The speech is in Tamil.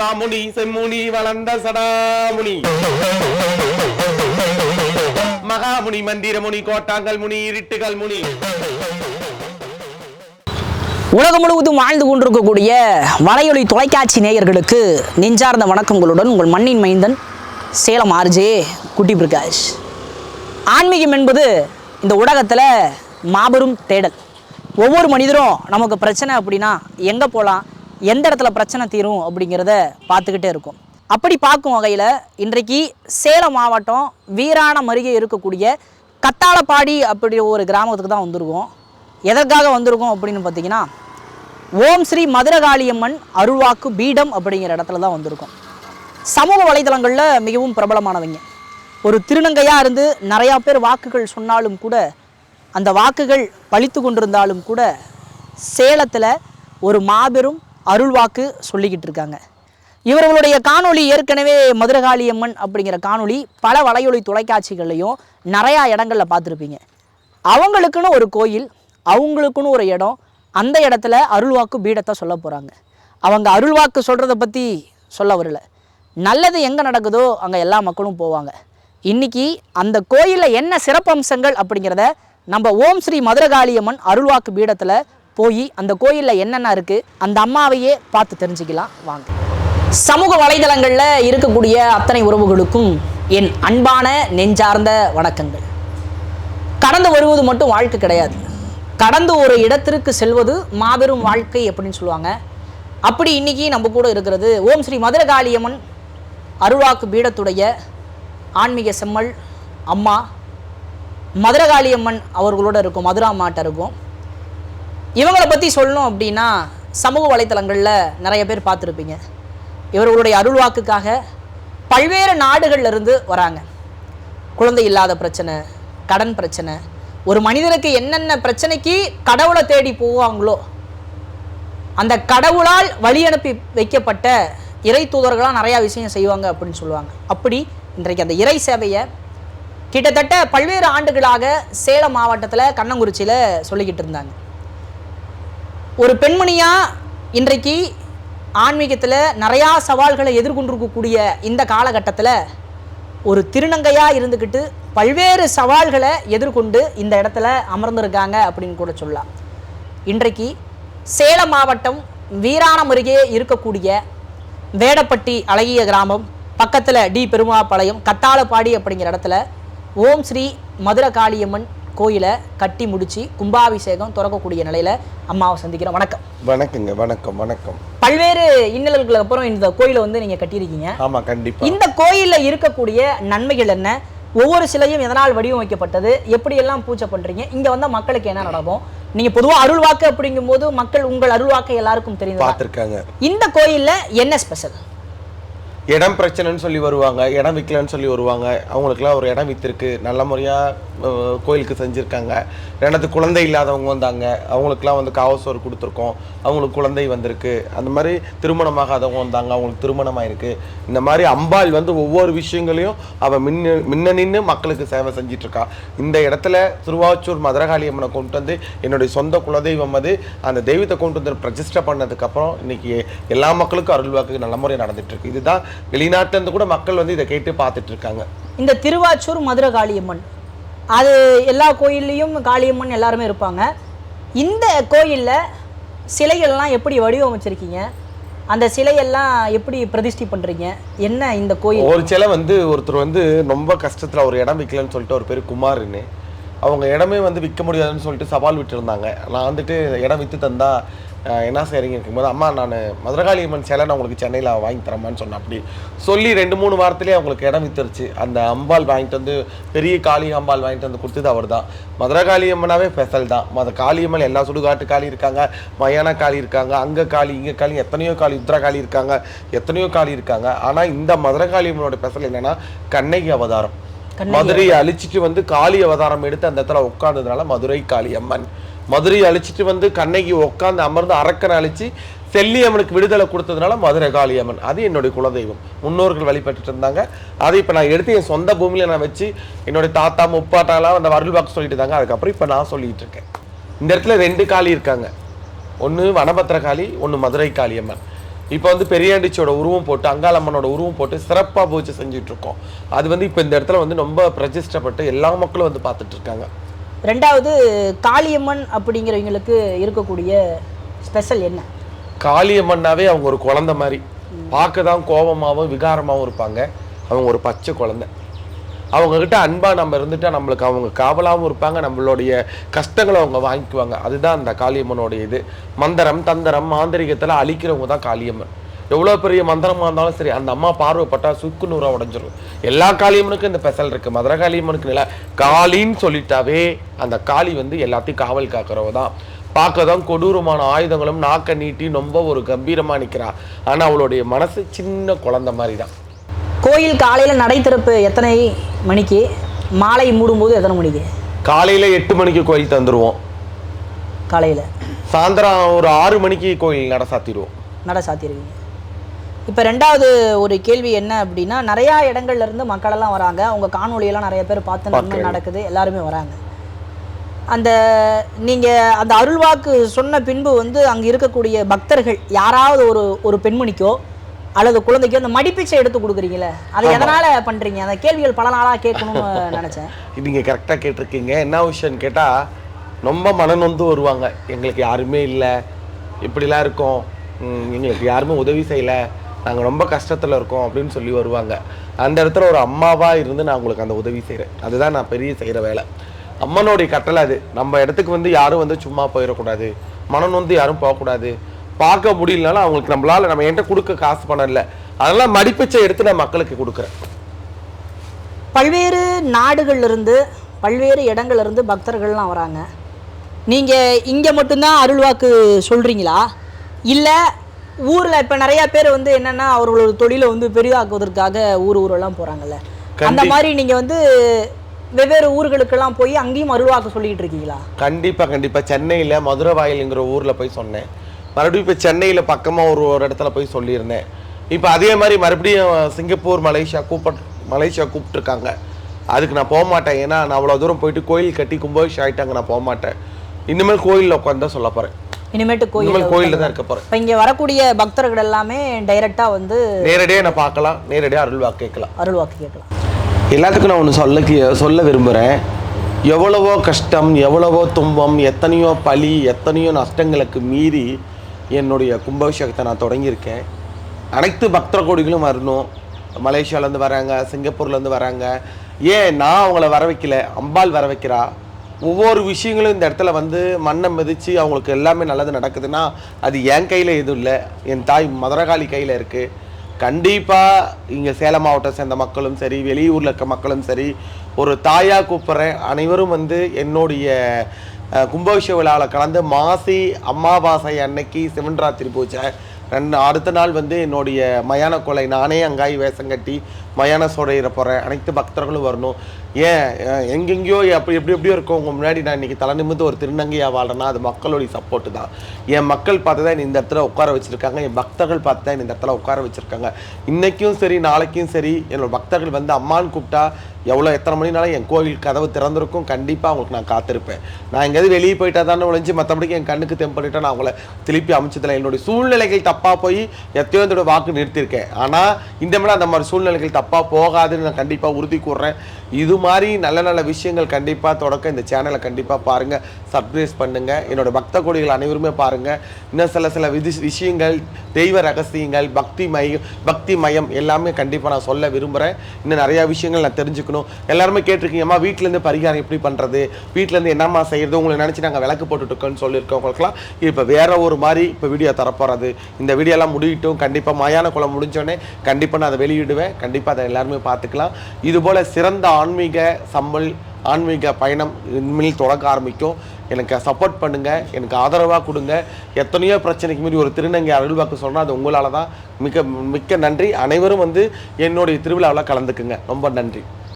வாமுனி செம்முனி வளர்ந்த சடாமுனி. மகாமுனி மந்திரமுனி கோட்டாங்கல் முனி இருட்டுகள் முனி. உலகம் முழுவதும் வாழ்ந்து கொண்டிருக்கக்கூடிய வலையொலி தொலைக்காட்சி நேயர்களுக்கு நெஞ்சார்ந்த வணக்கங்களுடன் உங்கள் மண்ணின் மைந்தன் சேலம் ஆர்ஜே குட்டி பிரகாஷ். ஆன்மீகம் என்பது இந்த உலகத்தில் மாபெரும் தேடல். ஒவ்வொரு மனிதரும் நமக்கு பிரச்சனை அப்படின்னா எங்கே போகலாம் எந்த இடத்துல பிரச்சனை தீரும் அப்படிங்கிறத பார்த்துக்கிட்டே இருக்கும். அப்படி பார்க்கும் வகையில் இன்றைக்கு சேலம் மாவட்டம் வீராணம் அருகே இருக்கக்கூடிய கத்தாளப்பாடி அப்படி ஒரு கிராமத்துக்கு தான் வந்திருக்கோம். எதற்காக வந்திருக்கோம் அப்படின்னு பார்த்தீங்கன்னா ஓம் ஸ்ரீ மதுரகாளியம்மன் அருள்வாக்கு பீடம் அப்படிங்கிற இடத்துல தான் வந்திருக்கோம். சமூக வலைதளங்களில் மிகவும் பிரபலமானவங்க. ஒரு திருநங்கையாக இருந்து நிறையா பேர் வாக்குகள் சொன்னாலும் கூட அந்த வாக்குகள் பழித்து கொண்டிருந்தாலும் கூட சேலத்தில் ஒரு மாபெரும் அருள்வாக்கு சொல்லிக்கிட்டு இருக்காங்க இவர்களுடைய காணொளி ஏற்கனவே மதுரகாளியம்மன் அப்படிங்கிற காணொளி பல வலையொலி தொலைக்காட்சிகள்லையும் நிறையா இடங்களில் பார்த்துருப்பீங்க. அவங்களுக்குன்னு ஒரு கோயில் அவங்களுக்குன்னு ஒரு இடம் அந்த இடத்துல அருள்வாக்கு பீடத்தை சொல்ல போகிறாங்க அவங்க அருள்வாக்கு சொல்கிறத பற்றி சொல்ல வரல. நல்லது எங்கே நடக்குதோ அங்கே எல்லா மக்களும் போவாங்க. இன்னைக்கு அந்த கோயிலில் என்ன சிறப்பம்சங்கள் அப்படிங்கிறத நம்ம ஓம் ஸ்ரீ மதுரகாளியம்மன் அருள்வாக்கு பீடத்தில் போய் அந்த கோயிலில் என்னென்ன இருக்குது அந்த அம்மாவையே பார்த்து தெரிஞ்சுக்கலாம் வாங்க. சமூக வலைதளங்களில் இருக்கக்கூடிய அத்தனை உறவுகளுக்கும் என் அன்பான நெஞ்சார்ந்த வணக்கங்கள். கடந்து வருவது மட்டும் வாழ்க்கை கிடையாது. கடந்து ஒரு இடத்திற்கு செல்வது மாபெரும் வாழ்க்கை அப்படின்னு சொல்லுவாங்க. அப்படி இன்னைக்கு நம்ம கூட இருக்கிறது ஓம் ஸ்ரீ மதுரகாளியம்மன் அருள்வாக்கு பீடத்துடைய ஆன்மீக செம்மல் அம்மா. மதுரகாளியம்மன் அவர்களோட இருக்கும் மதுரா மாட்ட இருக்கும். இவங்களை பற்றி சொல்லணும் அப்படின்னா சமூக வலைத்தளங்களில் நிறைய பேர் பார்த்துருப்பீங்க. இவர்களுடைய அருள்வாக்குக்காக பல்வேறு நாடுகள்லேருந்து வராங்க. குழந்தை இல்லாத பிரச்சனை கடன் பிரச்சனை ஒரு மனிதனுக்கு என்னென்ன பிரச்சனைக்கு கடவுளை தேடி போவாங்களோ அந்த கடவுளால் வழி அனுப்பி வைக்கப்பட்ட இறை தூதர்களாக நிறையா விஷயம் செய்வாங்க அப்படின்னு சொல்லுவாங்க. அப்படி இன்றைக்கு அந்த இறை சேவையை கிட்டத்தட்ட பல்வேறு ஆண்டுகளாக சேலம் மாவட்டத்தில் கண்ணங்குறிச்சியில் சொல்லிக்கிட்டு இருந்தாங்க. ஒரு பெண்மணியாக இன்றைக்கு ஆன்மீகத்தில் நிறையா சவால்களை எதிர்கொண்டிருக்கக்கூடிய இந்த காலகட்டத்தில் ஒரு திருநங்கையாக இருந்துக்கிட்டு பல்வேறு சவால்களை எதிர்கொண்டு இந்த இடத்துல அமர்ந்திருக்காங்க அப்படின்னு கூட சொல்லலாம். இன்றைக்கு சேலம் மாவட்டம் வீராணம் அருகே இருக்கக்கூடிய வேடப்பட்டி அழகிய கிராமம் பக்கத்தில் டி. பெருமாப்பாளையம் கத்தாளப்பாடி அப்படிங்கிற இடத்துல ஓம் ஸ்ரீ மதுரகாளியம்மன் கோயிலை கட்டி முடிச்சு கும்பாபிஷேகம் திறக்கக்கூடிய நிலையில் அம்மாவை சந்திக்கிறோம். வணக்கம். வணக்கங்க வணக்கம் வணக்கம். பல்வேறு இன்னல்களுக்கு அப்புறம் இந்த கோயிலை வந்து நீங்கள் கட்டியிருக்கீங்க. ஆமா கண்டிப்பா. இந்த கோயில்ல இருக்கக்கூடிய நன்மைகள் என்ன? ஒவ்வொரு சிலையும் எதனால் வடிவமைக்கப்பட்டது? எப்படியெல்லாம் பூஜை பண்றீங்க? இங்க வந்த மக்களுக்கு என்ன நடக்கும்? நீங்க பொதுவா அருள்வாக்கு அப்படிங்கும்போது மக்கள் உங்கள் அருள்வாக்கு எல்லாருக்கும் தெரியும் பார்த்துருக்காங்க. இந்த கோயில்ல என்ன ஸ்பெஷல் இடம் பிரச்சனைன்னு சொல்லி வருவாங்க இடம் விற்கலன்னு சொல்லி வருவாங்க. அவங்களுக்குலாம் ஒரு இடம் வித்திருக்கு. நல்ல முறையாக கோயிலுக்கு செஞ்சுருக்காங்க. ரெண்டாவது குழந்தை இல்லாதவங்க வந்தாங்க. அவங்களுக்குலாம் வந்து காவசோறு கொடுத்துருக்கோம். அவங்களுக்கு குழந்தை வந்திருக்கு. அந்த மாதிரி திருமணமாகாதவங்க வந்தாங்க. அவங்களுக்கு திருமணம் ஆயிருக்கு இந்த மாதிரி அம்பாள் வந்து ஒவ்வொரு விஷயங்களையும் அவள் மின்ன நின்று மக்களுக்கு சேவை செஞ்சிட்ருக்கா. இந்த இடத்துல திருவாச்சூர் மதுரகாளி அம்மனை கொண்டு வந்து என்னுடைய சொந்த குலதெய்வம் அது. அந்த தெய்வத்தை கொண்டு வந்து பிரதிஷ்டை பண்ணதுக்கப்புறம் இன்னைக்கு எல்லா மக்களுக்கும் அருள்வாக்கு நல்ல முறை நடந்துட்டுருக்கு இதுதான் வெளிநாட்டிலேருந்து கூட மக்கள் வந்து இதை கேட்டு பார்த்துட்ருக்காங்க. இந்த திருவாச்சூர் மதுரகாளியம்மன் அது எல்லா கோயில்லையும் காளியம்மன் எல்லாருமே இருப்பாங்க. இந்த கோயில்ல சிலைகள்லாம் எப்படி வடிவமைச்சிருக்கீங்க? அந்த சிலையெல்லாம் எப்படி பிரதிஷ்டி பண்ணுறீங்க என்ன இந்த கோயில்? ஒரு சில வந்து ஒருத்தர் வந்து ரொம்ப கஷ்டத்தில் ஒரு இடம் விற்கலன்னு சொல்லிட்டு ஒரு பேர் குமார்னு. அவங்க இடமே வந்து விற்க முடியாதுன்னு சொல்லிட்டு சவால் விட்டுருந்தாங்க. நான் வந்துட்டு இடம் விற்று தந்தால் என்ன செய்றீங்க இருக்கும்போது அம்மா நான் மதுரகாளி அம்மன் சிலை நான் உங்களுக்கு சென்னையில் வாங்கி தரமான்னு சொன்னேன். அப்படி சொல்லி ரெண்டு மூணு வாரத்திலேயே அவங்களுக்கு இடம் வித்துருச்சு. அந்த அம்பாள் வாங்கிட்டு வந்து பெரிய காளி அம்பாள் வாங்கிட்டு வந்து கொடுத்தது அவர் தான் மதுரகாளி அம்மனாவே ஸ்பெஷல் தான் மத காளியம்மன் எல்லா சுடுகாட்டு காளி இருக்காங்க மயான காளி இருக்காங்க அங்க காளி இங்க காளி எத்தனையோ காளி உத்திரகாளி இருக்காங்க எத்தனையோ காளி இருக்காங்க. ஆனா இந்த மதுரகாளி அம்மனோட ஸ்பெஷல் என்னன்னா கண்ணகி அவதாரம். மதுரையை அழிச்சிட்டு வந்து காளி அவதாரம் எடுத்து அந்த இடத்துல உட்கார்ந்ததுனால மதுரை காளி அம்மன் மதுரையை அழிச்சிட்டு வந்து கண்ணகி உட்காந்து அமர்ந்து அரக்கனை அழிச்சு செல்லியம்மனுக்கு விடுதலை கொடுத்ததுனால மதுரை காளியம்மன். அது என்னுடைய குலதெய்வம். முன்னோர்கள் வழிபட்டுட்டு இருந்தாங்க. அதை இப்போ நான் எடுத்து என் சொந்த பூமியில் நான் வச்சு என்னுடைய தாத்தா முப்பாட்டாலாம் அந்த அருள் வாக்கு சொல்லிட்டு இருந்தாங்க. அதுக்கப்புறம் இப்போ நான் சொல்லிட்டு இருக்கேன். இந்த இடத்துல ரெண்டு காளி இருக்காங்க. ஒன்று வனபத்திர காளி ஒன்று மதுரை காளியம்மன். இப்போ வந்து பெரியாண்டிச்சியோட உருவம் போட்டு அங்காளம்மனோட உருவம் போட்டு சிறப்பாக பூஜை செஞ்சுட்டு அது வந்து இப்போ இந்த இடத்துல வந்து ரொம்ப பிரதிஷ்டப்பட்டு எல்லா மக்களும் வந்து பார்த்துட்ருக்காங்க ரெண்டாவது காளியம்மன் அப்படிங்கிறவங்களுக்கு இருக்கக்கூடிய ஸ்பெஷல் என்ன? காளியம்மன்னாவே அவங்க ஒரு குழந்த மாதிரி. பார்க்க தான் கோபமாகவும் விகாரமாகவும் இருப்பாங்க. அவங்க ஒரு பச்சை குழந்தை. அவங்கக்கிட்ட அன்பாக நம்ம இருந்துட்டால் நம்மளுக்கு அவங்க காவலாகவும் இருப்பாங்க. நம்மளுடைய கஷ்டங்களை அவங்க வாங்கிக்குவாங்க. அதுதான் அந்த காளியம்மனுடைய இது. மந்திரம் தந்திரம் மாந்திரிகத்தில் அழிக்கிறவங்க தான் காளியம்மன். எவ்வளோ பெரிய மந்திரமா இருந்தாலும் சரி அந்த அம்மா பார்வைப்பட்டா சுக்கு நூறா உடஞ்சிரும். எல்லா காளியம்மனுக்கும் இந்த ஸ்பெஷல் இருக்கு. மதுரை காளியம்மனுக்கு இல்லை காளின்னு சொல்லிட்டாவே அந்த காளி வந்து எல்லாத்தையும் காவல் காக்கிறவ தான். பார்க்க தான் கொடூரமான ஆயுதங்களும் நாக்க நீட்டி ரொம்ப ஒரு கம்பீரமா நிக்கிறா. ஆனா அவளுடைய மனசு சின்ன குழந்தை மாதிரி தான் கோயில் காலையில் நடை திறப்பு எத்தனை மணிக்கு? மாலை மூடும்போது எத்தனை மணிக்கு? காலையில எட்டு மணிக்கு கோயில் தந்துருவோம் காலையில். சாயந்தரம் ஒரு ஆறு மணிக்கு கோயில் நட சாத்திடுவோம். நட சாத்தியிருக்கீங்க இப்போ ரெண்டாவது ஒரு கேள்வி என்ன அப்படின்னா நிறையா இடங்கள்ல இருந்து மக்களெல்லாம் வராங்க. அவங்க காணொளியெல்லாம் நிறைய பேர் பார்த்து பார்க்கிறேன். நடக்குது. எல்லாருமே வராங்க. அந்த நீங்கள் அந்த அருள்வாக்கு சொன்ன பின்பு வந்து அங்கே இருக்கக்கூடிய பக்தர்கள் யாராவது ஒரு ஒரு பெண்மணிக்கோ அல்லது குழந்தைக்கோ அந்த மடிப்பிச்சை எடுத்து கொடுக்குறீங்களே? அதை எதனால் பண்ணுறீங்க அந்த கேள்விகள் பல நாளாக கேட்கணும்னு நினச்சேன். நீங்க கரெக்டாக கேட்டிருக்கீங்க. என்ன விஷயம்னு கேட்டா ரொம்ப மனநொந்து வருவாங்க. எங்களுக்கு யாருமே இல்லை. இப்படிலாம் இருக்கோம். எங்களுக்கு யாருமே உதவி செய்யலை. நாங்கள் ரொம்ப கஷ்டத்தில் இருக்கோம் அப்படின்னு சொல்லி வருவாங்க. அந்த இடத்துல ஒரு அம்மாவாக இருந்து நான் உங்களுக்கு அந்த உதவி செய்கிறேன் அதுதான் நான் பெரிய செய்கிற வேலை. அம்மனுடைய கட்டளை அது. நம்ம இடத்துக்கு வந்து யாரும் வந்து சும்மா போயிடக்கூடாது. மனம் நொந்து யாரும் போகக்கூடாது. பார்க்க முடியலனாலும் அவங்களுக்கு நம்மளால் நம்ம என்கிட்ட கொடுக்க காசு பணம் இல்லை. அதெல்லாம் மடிப்பிச்சை எடுத்து நான் மக்களுக்கு கொடுக்குறேன். பல்வேறு நாடுகள்லேருந்து பல்வேறு இடங்கள்லேருந்து பக்தர்கள்லாம் வராங்க. நீங்கள் இங்கே மட்டும்தான் அருள்வாக்கு சொல்கிறீங்களா இல்லை ஊரில் இப்போ நிறையா பேர் வந்து என்னென்னா அவர்களோட தொழிலை வந்து பெரிதாக்குவதற்காக ஊர் ஊரெல்லாம் போகிறாங்கல்ல அந்த மாதிரி நீங்கள் வந்து வெவ்வேறு ஊர்களுக்கெல்லாம் போய் அங்கேயும் அருள்வாக்கு சொல்லிக்கிட்டு இருக்கீங்களா? கண்டிப்பா கண்டிப்பா. சென்னையில மதுரை வாயிலுங்கிற ஊர்ல போய் சொன்னேன். மறுபடியும் இப்போ சென்னையில பக்கமா ஒரு ஒரு இடத்துல போய் சொல்லியிருந்தேன். இப்போ அதே மாதிரி மறுபடியும் சிங்கப்பூர் மலேசியா கூப்பிட்டு மலேசியா கூப்பிட்டுருக்காங்க. அதுக்கு நான் போக மாட்டேன். ஏன்னா நான் அவ்வளோ தூரம் போயிட்டு கோயில் கட்டி கும்பாபிஷேகம் ஆயிட்டாங்க நான் போக மாட்டேன். இனிமேல் கோயிலில் உட்காந்து தான் சொல்ல போறேன். இனிமேட்டு கோயில் கோயிலில் தான் இருக்க போறேன். இப்போ இங்கே வரக்கூடிய பக்தர்கள் எல்லாமே டைரெக்டாக வந்து நேரடியாக நான் பார்க்கலாம் நேரடியாக அருள்வாக்கு கேட்கலாம். அருள்வாக்கு கேட்கலாம். எல்லாத்துக்கும் நான் ஒன்று சொல்ல கி- சொல்ல விரும்புகிறேன் எவ்வளவோ கஷ்டம் எவ்வளவோ துன்பம் எத்தனையோ பழி எத்தனையோ நஷ்டங்களுக்கு மீறி என்னுடைய கும்பாபிஷேகத்தை நான் தொடங்கியிருக்கேன். அனைத்து பக்தர் கோடிகளும் வரணும். மலேசியாலேருந்து வராங்க சிங்கப்பூர்லேருந்து வராங்க. ஏன் நான் அவங்கள வர வைக்கல? அம்பாள் வர வைக்கிறா? ஒவ்வொரு விஷயங்களும் இந்த இடத்துல வந்து மண்ணை மிதித்து அவங்களுக்கு எல்லாமே நல்லது நடக்குதுன்னா அது என் கையில் எதுவும் இல்லை. என் தாய் மதுரகாளி கையில் இருக்குது கண்டிப்பாக இங்கே சேலம் மாவட்டம் சேர்ந்த மக்களும் சரி வெளியூரில் இருக்க மக்களும் சரி ஒரு தாயாக கூப்பிட்றேன். அனைவரும் வந்து என்னுடைய கும்பாபிஷேக விழாவில் கலந்து மாசி அமாவாசை அன்னைக்கு சிவன்ராத்திரி பூஜை. ரெண்டு அடுத்த நாள் வந்து என்னுடைய மயான கொலை. நானே அங்காய் வேஷம் கட்டி மயான சோடையிட போகிறேன் அனைத்து பக்தர்களும் வரணும். ஏன் எங்கெங்கேயோ அப்படி எப்படி எப்படியோ இருக்கும் உங்க முன்னாடி நான் இன்னைக்கு தலை நிமிர்ந்து ஒரு திருநங்கையா வாழ்றேன்னா அது மக்களுடைய சப்போர்ட்டு தான். என் மக்கள் பார்த்து தான் இந்த இடத்துல உட்கார வச்சிருக்காங்க. என் பக்தர்கள் பார்த்து தான் இந்த இடத்துல உட்கார வச்சிருக்காங்க. இன்னைக்கும் சரி நாளைக்கும் சரி என்னோட பக்தர்கள் வந்து அம்மான்னு கூப்பிட்டா எவ்வளோ எத்தனை மணினாலும் என் கோவில் கதவு திறந்திருக்கும். கண்டிப்பாக அவங்களுக்கு நான் காத்திருப்பேன். நான் எங்கேயாவது வெளியே போயிட்டா தானே ஒழிஞ்சு மற்றபடிக்கு என் கண்ணுக்கு தெம்பண்ணிட்டா நான் அவங்கள திருப்பி அமைச்சதில்லை. என்னுடைய சூழ்நிலைகள் தப்பாக போய் எத்தையோ இதோட வாக்கு நிறுத்தியிருக்கேன். ஆனால் இந்த மாதிரி அந்த மாதிரி சூழ்நிலைகள் தப்பாக போகாதுன்னு நான் கண்டிப்பாக உறுதி கூறுறேன். இது மாதிரி நல்ல நல்ல விஷயங்கள் கண்டிப்பாக தொடக்க இந்த சேனலை கண்டிப்பாக பாருங்கள் சப்ஸ்கிரைப் பண்ணுங்கள் என்னோட பக்த கோடிகள் அனைவருமே பாருங்கள் இன்னும் சில சில விதி விஷயங்கள் தெய்வ ரகசியங்கள் பக்தி மையம் பக்தி மயம் எல்லாமே கண்டிப்பாக நான் சொல்ல விரும்புகிறேன் இன்னும் நிறையா விஷயங்கள் நான் தெரிஞ்சுக்கணும். எல்லாருமே கேட்டிருக்கீங்கம்மா வீட்டிலேருந்து பரிகாரம் எப்படி பண்ணுறது வீட்டிலேருந்து என்னம்மா செய்கிறது உங்களை நினச்சி நாங்கள் விளக்கு போட்டுட்ருக்கோன்னு சொல்லியிருக்கோம் சொல்லியிருக்கவங்களுக்குலாம் இப்போ வேறு ஒரு மாதிரி இப்போ வீடியோ தரப்போகிறது இந்த வீடியோலாம் முடியட்டும். கண்டிப்பாக மயான குளம் முடிஞ்சோடனே கண்டிப்பாக நான் அதை வெளியிடுவேன். கண்டிப்பாக அதை எல்லாருமே பார்த்துக்கலாம். இதுபோல் சிறந்த ஆன்மீக சம்பல் ஆன்மீக பயணம் இனிமேல் தொடக்க ஆரம்பிக்கும். எனக்கு சப்போர்ட் பண்ணுங்கள் எனக்கு ஆதரவாக கொடுங்க. எத்தனையோ பிரச்சனைக்கு மீறி ஒரு திருநங்கை அருள்வாக்கு சொன்னால் அது உங்களால் தான் மிக்க மிக்க நன்றி. அனைவரும் வந்து என்னுடைய திருவிழாவில் கலந்துக்குங்க. ரொம்ப நன்றி.